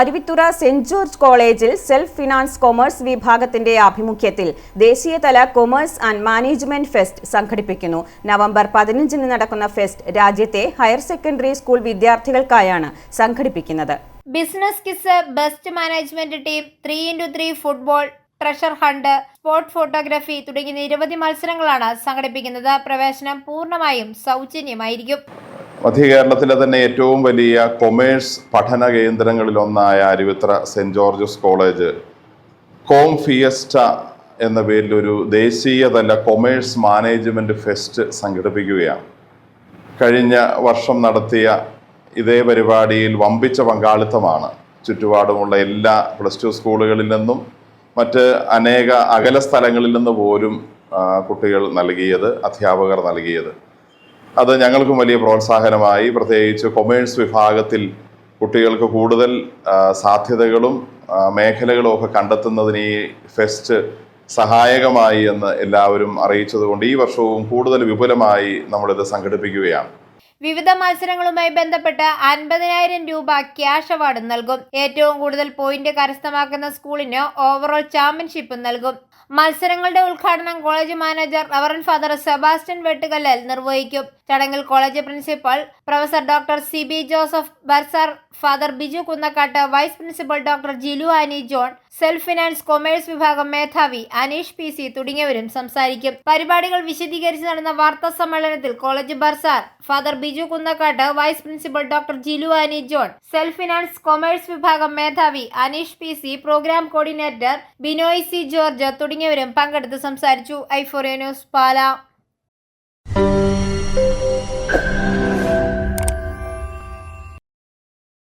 Aruvithura saint George കോളേജിൽ self finance commerce വിഭാഗത്തിന്റെ ആഭിമുഖ്യത്തിൽ ദേശീയതല കൊമേഴ്സ് ആൻഡ് മാനേജ്മെന്റ് ഫെസ്റ്റ് സംഘടിപ്പിക്കുന്നു. നവംബർ പതിനഞ്ചിന് നടക്കുന്ന ഫെസ്റ്റ് രാജ്യത്തെ ഹയർ സെക്കൻഡറി സ്കൂൾ വിദ്യാർത്ഥികൾക്കായാണ് സംഘടിപ്പിക്കുന്നത്. Business quiz best management team three into three football treasure hunt sports photography തുടങ്ങിയ നിരവധി മത്സരങ്ങളാണ് സംഘടിപ്പിക്കുന്നത്. പ്രവേശനം പൂർണമായും സൗജന്യമായിരിക്കും. മധ്യ കേരളത്തിലെ തന്നെ ഏറ്റവും വലിയ കൊമേഴ്സ് പഠന കേന്ദ്രങ്ങളിലൊന്നായ Aruvithura saint George's college com fiesta എന്ന പേരിൽ ഒരു ദേശീയതല കൊമേഴ്സ് മാനേജ്മെന്റ് ഫെസ്റ്റ് സംഘടിപ്പിക്കുകയാണ്. കഴിഞ്ഞ വർഷം നടത്തിയ ഇതേ പരിപാടിയിൽ വമ്പിച്ച പങ്കാളിത്തമാണ്. ചുറ്റുപാടുമുള്ള എല്ലാ പ്ലസ് ടു സ്കൂളുകളിൽ നിന്നും മറ്റ് അനേക അകല സ്ഥലങ്ങളിൽ നിന്ന് പോലും കുട്ടികൾ നൽകിയത് അധ്യാപകർ നൽകിയത്. അത് ഞങ്ങൾക്കും വലിയ പ്രോത്സാഹനമായി. പ്രത്യേകിച്ച് കൊമേഴ്സ് വിഭാഗത്തിൽ കുട്ടികൾക്ക് കൂടുതൽ സാധ്യതകളും മേഖലകളും ഒക്കെ കണ്ടെത്തുന്നതിന് ഈ ഫെസ്റ്റ് സഹായകമായി എന്ന് എല്ലാവരും അറിയിച്ചതുകൊണ്ട് ഈ വർഷവും കൂടുതൽ വിപുലമായി നമ്മളിത് സംഘടിപ്പിക്കുകയാണ്. വിവിധ മത്സരങ്ങളുമായി ബന്ധപ്പെട്ട് അൻപതിനായിരം രൂപ ക്യാഷ് അവാർഡ് നൽകും. ഏറ്റവും കൂടുതൽ പോയിന്റ് കരസ്ഥമാക്കുന്ന സ്കൂളിന് ഓവറോൾ ചാമ്പ്യൻഷിപ്പ് നൽകും. മത്സരങ്ങളുടെ ഉദ്ഘാടനം college manager reverend father Sebastian Vettukallel നിർവഹിക്കും. ചടങ്ങിൽ college principal professor doctor C B Joseph bursar father Biju Kunnakkattu vice principal doctor Jilu Annie John self finance commerce വിഭാഗം മേധാവി അനീഷ് പി സി തുടങ്ങിയവരും സംസാരിക്കും. പരിപാടികൾ വിശദീകരിച്ച് നടന്ന വാർത്താ സമ്മേളനത്തിൽ college bursar father Biju Kunnakkattu vice principal doctor Jilu Annie John self finance commerce വിഭാഗം മേധാവി Aneesh P C programme coordinator Binoy C George തുടങ്ങിയവരും പങ്കെടുത്ത് സംസാരിച്ചു. ഐഫോറിയ ന്യൂസ് പാല.